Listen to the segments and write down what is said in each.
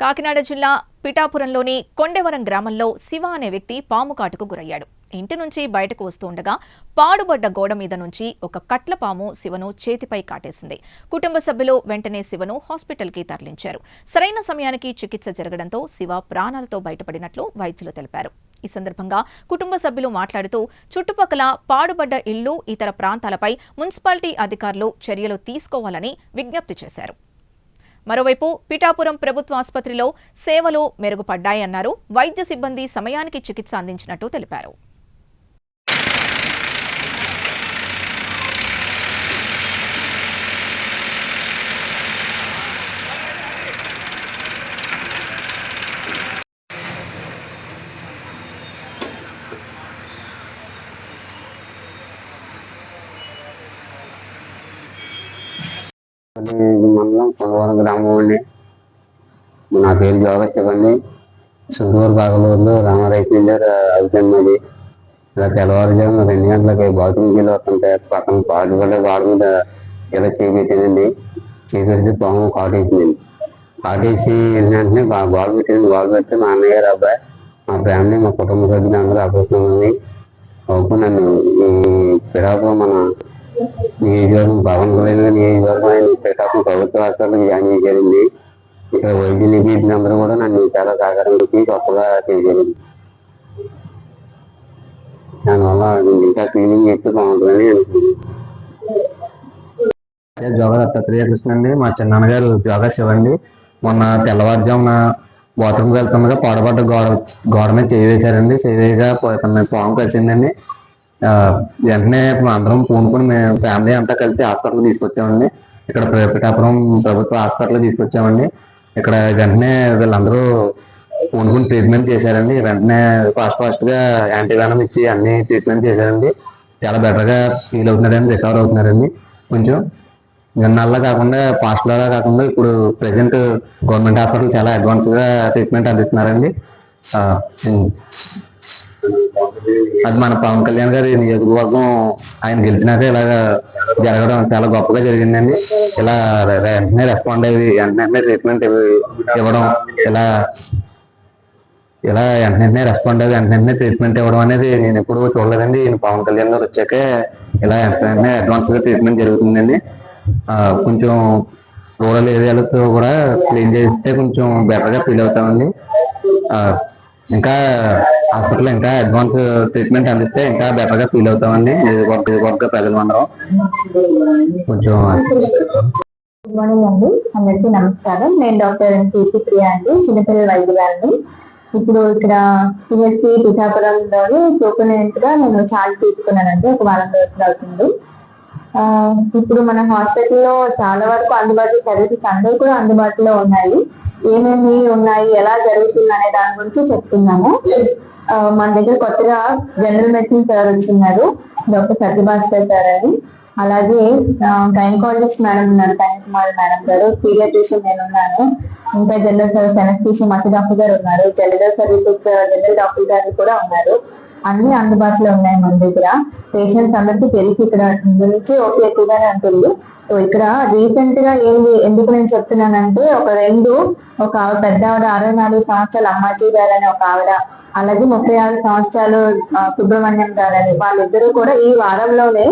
కాకినాడ జిల్లా పిఠాపురంలోని కొండవరం గ్రామంలో శివ అనే వ్యక్తి పాము కాటుకు గురయ్యాడు. ఇంటి నుంచి బయటకు వస్తూ ఉండగా పాడుబడ్డ గోడ మీద నుంచి ఒక కట్ల పాము శివను చేతిపై కాటేసింది. కుటుంబ సభ్యులు వెంటనే శివను హాస్పిటల్కి తరలించారు. సరైన సమయానికి చికిత్స జరగడంతో శివ ప్రాణాలతో బయటపడినట్లు వైద్యులు తెలిపారు. ఈ సందర్భంగా కుటుంబ సభ్యులు మాట్లాడుతూ చుట్టుపక్కల పాడుబడ్డ ఇళ్ళు ఇతర ప్రాంతాలపై మున్సిపాలిటీ అధికారులు చర్యలు తీసుకోవాలని విజ్ఞప్తి చేశారు. మరోవైపు పిఠాపురం ప్రభుత్వ ఆసుపత్రిలో సేవలు మెరుగుపడ్డాయన్నారు. వైద్య సిబ్బంది సమయానికి చికిత్స అందించినట్టు తెలిపారు. అది మండలం గ్రామం అండి నా పేరు జోగేశ్వర్ చెప్పండి. సుందూరు బాగలూరులో రామారాయణ వెళ్ళారు అవుతుంది ఇలా తెల్లవారుజాము రెండు గంటలకి బాత్రూమ్కి వెళ్ళి వస్తుంటే పక్కన పాటు కూడా వాడు మీద ఇలా చేపెట్టానండి. చేపెడితే పాము కాటేసిందండి కాటేసి వెంటనే బా గోడ పెట్టింది గోడ పెడితే మా అన్నయ్య గారు అబ్బాయి మా ఫ్యామిలీ మా కుటుంబ సభ్యులు అందరూ అపోతున్నామండి అవును నన్ను ఈ పిడాపురం మన నియోజకవర్గం పవన్ కళ్యాణ్ నియోజకవర్గం ఆయన శ్రీకాకుళం ప్రభుత్వ హాస్పిటల్ జాయిన్ చేశారండి ఇక్కడ వైద్య నిపుణులు అందరూ కూడా నన్ను చాలా సహకారం ఇచ్చి గొప్పగా చేశారు దానివల్ల ఇంకా క్లీనింగ్ చేస్తే బాగుంటుందని అనుకుంటున్నాను జోగా దత్తాత్రేయ కృష్ణ అండి మా చిన్నగారు జోగా శివండి మొన్న తెల్లవారుజామున బాత్రూమ్కి వెళ్తుండగా పొడబడ్డ గోడ గోడ మీద చేయి వేశారండి చేయి పాము కలిసిందండి వెంటనే అందరం పూనుకొని మేము ఫ్యామిలీ అంతా కలిసి హాస్పిటల్ తీసుకొచ్చామండి. ఇక్కడ పిఠాపురం ప్రభుత్వ హాస్పిటల్ తీసుకొచ్చామండి. ఇక్కడ వెంటనే వీళ్ళందరూ పూనుకొని ట్రీట్మెంట్ చేశారండి. వెంటనే ఫాస్ట్ ఫాస్ట్గా యాంటీవెనం ఇచ్చి అన్ని ట్రీట్మెంట్ చేశారండి. చాలా బెటర్గా ఫీల్ అవుతున్నారండి రికవర్ అవుతున్నారండి. కొంచెం నిన్నల్లా కాకుండా పాస్ట్ లాగా కాకుండా ఇప్పుడు ప్రెసెంట్ గవర్నమెంట్ హాస్పిటల్ చాలా అడ్వాన్స్గా ట్రీట్మెంట్ అందిస్తున్నారండి. అది మన పవన్ కళ్యాణ్ గారి నియోజకవర్గం ఆయన గెలిచినాక ఇలాగా జరగడం చాలా గొప్పగా జరిగిందండి. ఇలా వెంటనే రెస్పాండ్ అయ్యి వెంటనే ట్రీట్మెంట్ ఇవ్వడం ఇలా ఇలా వెంటనే రెస్పాండ్ అయ్యి వెంటనే ట్రీట్మెంట్ ఇవ్వడం అనేది నేను ఎప్పుడు చూడలేదండి. నేను పవన్ కళ్యాణ్ గారు వచ్చాక ఇలా వెంటనే అడ్వాన్స్గా ట్రీట్మెంట్ జరుగుతుందండి. కొంచెం రూరల్ ఏరియాలతో కూడా క్లీన్ చేస్తే కొంచెం బెటర్గా ఫీల్ అవుతామండి. ఇంకా హాస్పిటల్ ఇంకా అడ్వాన్స్ ట్రీట్మెంట్ అందిస్తే ఇంకా బెటర్గా ఫీల్ అవుతామండి. నియోజకవర్గ నియోజకవర్గ ప్రజలు అందరం కొంచెం గుడ్ మార్నింగ్ అండి. అందరికీ నమస్కారం. నేను డాక్టర్ కీర్తి ప్రియ అండి. చిన్నపిల్లల వైద్యురాలని ఇప్పుడు ఇక్కడ సిఎస్సి పిఠాపురంలోని సూపరింటెండెంట్గా నేను చార్జ్ తీసుకున్నానండి. ఒక వారం రోజులు అవుతుంది. ఇప్పుడు మన హాస్పిటల్లో చాలా వరకు అందుబాటులో సర్వీసెస్ అందరూ కూడా అందుబాటులో ఉన్నాయి. ఏమేమి ఉన్నాయి ఎలా జరుగుతుంది అనే దాని గురించి చెప్తున్నాము. మన దగ్గర కొత్తగా జనరల్ మెడిసిన్ సార్ వచ్చిన్నారు డాక్టర్ సత్యభాస్కర్ సార్ అని అలాగే గైనకాలజిస్ట్ మేడం ఉన్నారు కన్యాకుమారి మేడం గారు పీడియాట్రిషియన్ నేను ఉన్నాను ఇంకా జనరల్ సర్వీస్ ఎనస్టీషియన్ మత డాక్టర్ గారు ఉన్నారు. జనరల్ సర్వీసెస్ జనరల్ డాక్టర్ గారు కూడా ఉన్నారు. అన్ని అందుబాటులో ఉన్నాయి మన దగ్గర. పేషెంట్స్ అందరికీ తెలిసి ఇక్కడ నుంచి ఓకే ఎక్కువగానే ఉంటుంది. సో ఇక్కడ రీసెంట్గా ఏంది ఎందుకు నేను చెప్తున్నానంటే ఒక రెండు ఒక పెద్ద ఆవిడ అరవై నాలుగు సంవత్సరాలు అమ్మాజీ గారు అనే ఒక ఆవిడ అలాగే ముప్పై ఆరు సంవత్సరాలు సుబ్రహ్మణ్యం గారు అని వాళ్ళిద్దరూ కూడా ఈ వారంలోనే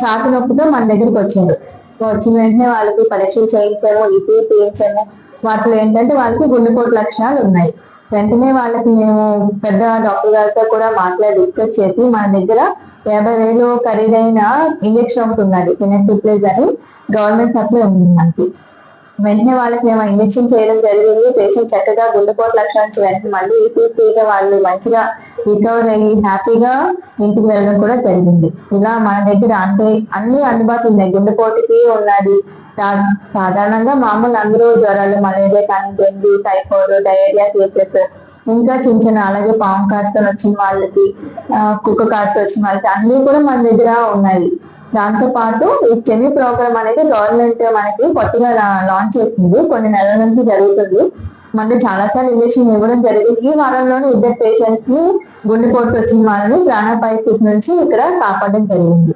ఛాతి నొప్పితో మన దగ్గరికి వచ్చింది వచ్చిన వెంటనే వాళ్ళకి పరీక్షలు చేయించాము ఈపీ చేయించాము. వాటిలో ఏంటంటే వాళ్ళకి గుండెపోటు లక్షణాలు ఉన్నాయి. వెంటనే వాళ్ళకి మేము పెద్ద డాక్టర్ గారితో కూడా మాట్లాడి డిస్కస్ చేసి మన దగ్గర యాభై వేలు ఖరీదైన ఇంజక్షన్ ఒకటి ఉన్నది ఫినెక్సిప్లేజ్ అని గవర్నమెంట్ సప్లై ఉంది మనకి. వెంటనే వాళ్ళకి మేము ఇంజక్షన్ చేయడం జరిగింది. పేషెంట్ చక్కగా గుండెపోటు లక్షణం నుంచి వెంటనే మళ్ళీ ఈపీసీగా వాళ్ళు మంచిగా రికవర్ అయ్యి హ్యాపీగా ఇంటికి వెళ్ళడం కూడా జరిగింది. ఇలా మన దగ్గర అంటే అన్ని అందుబాటులో ఉన్నాయి. గుండెపోటుకి ఉన్నది సా- సాధారణంగా మామూలు అందరూ జ్వరాలు మలేరియా కానీ డెంగ్యూ టైఫాయిడ్ డయేరియా కేసెస్ ఇంకా చిన్న చిన్న అలాగే పాము కాటుతో వచ్చిన వాళ్ళకి కుక్క కాటుతో వచ్చిన వాళ్ళకి అన్ని కూడా మన దగ్గర ఉన్నాయి. దాంతో పాటు ఈ సెమీ ప్రోగ్రామ్ అనేది గవర్నమెంట్ మనకి కొత్తగా లాంచ్ చేసింది. కొన్ని నెలల నుంచి జరుగుతుంది. మనకి చాలా సార్లు ఇంజక్షన్ ఇవ్వడం జరిగింది. ఈ వారంలోనే ఇద్దరు పేషెంట్స్ని గుండెపోటు వచ్చిన వాళ్ళని ప్రాణాపాయ స్థితి నుంచి ఇక్కడ కాపాడడం జరిగింది.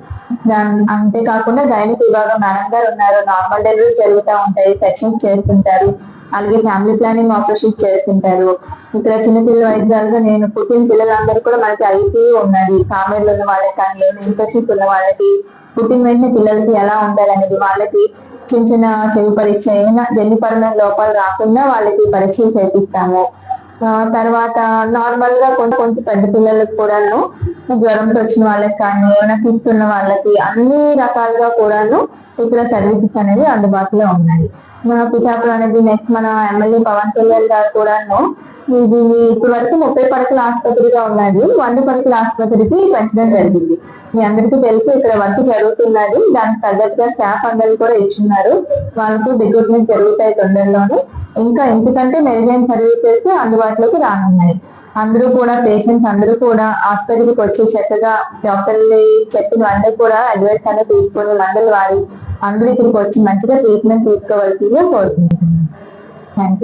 అంతేకాకుండా గైనిక్ విభాగం మేడం గారు ఉన్నారు. నార్మల్ డెలివరీ జరుగుతూ ఉంటాయి. సెక్షన్స్ చేస్తుంటారు. అలాగే ఫ్యామిలీ ప్లానింగ్ ఆపరేషన్ చేస్తుంటారు. ఇక్కడ చిన్న పిల్లల వైద్యాలుగా నేను పుట్టిన పిల్లలందరూ కూడా మనకి ఐపీ ఉన్నది. కామెడీలు ఉన్న వాళ్ళకి కానీ ఇంటర్షిప్ ఇన్ఫెక్షన్స్ ఉన్న వాళ్ళకి పుట్టిన వెంటనే పిల్లలకి ఎలా ఉండాలనేది వాళ్ళకి చిన్న చిన్న చెవి పరీక్ష ఏమైనా జన్యుపరమైన లోపాలు రాకుండా వాళ్ళకి పరీక్షలు చేపిస్తాము. తర్వాత నార్మల్గా కొంత కొంచెం పెద్ద పిల్లలకు కూడాను జ్వరంతో వచ్చిన వాళ్ళకి కానీ ఏమైనా తీసుకున్న వాళ్ళకి అన్ని రకాలుగా కూడాను ఇక్కడ సర్వీసెస్ అనేది అందుబాటులో ఉన్నాయి. మన పిఠాపురం అనేది నెక్స్ట్ మన ఎమ్మెల్యే పవన్ కళ్యాణ్ గారు కూడాను ఇది ఇప్పటి వరకు ముప్పై పడకల ఆసుపత్రిగా ఉన్నది. వంద పడకల ఆసుపత్రికి పెంచడం జరిగింది. మీ అందరికీ తెలిసి ఇక్కడ వర్క్ జరుగుతున్నది. దానికి తగ్గట్టుగా స్టాఫ్ అందరూ కూడా ఇచ్చున్నారు. వాళ్ళకు రిక్రూట్మెంట్ జరుగుతాయి తొందరలోనే. ఇంకా ఇంతకంటే మెరుగైన సర్వీసెస్ అందుబాటులోకి రానున్నాయి. అందరూ కూడా పేషెంట్స్ అందరూ కూడా ఆసుపత్రికి వచ్చి చక్కగా డాక్టర్లు చెప్పిన అందరూ కూడా అడ్వైస్ అనేది తీసుకొని మందులు వాడి అందరూ ఇక్కడికి వచ్చి మంచిగా ట్రీట్మెంట్ తీసుకోవాల్సిందిగా కోరుతున్నాను థ్యాంక్ యూ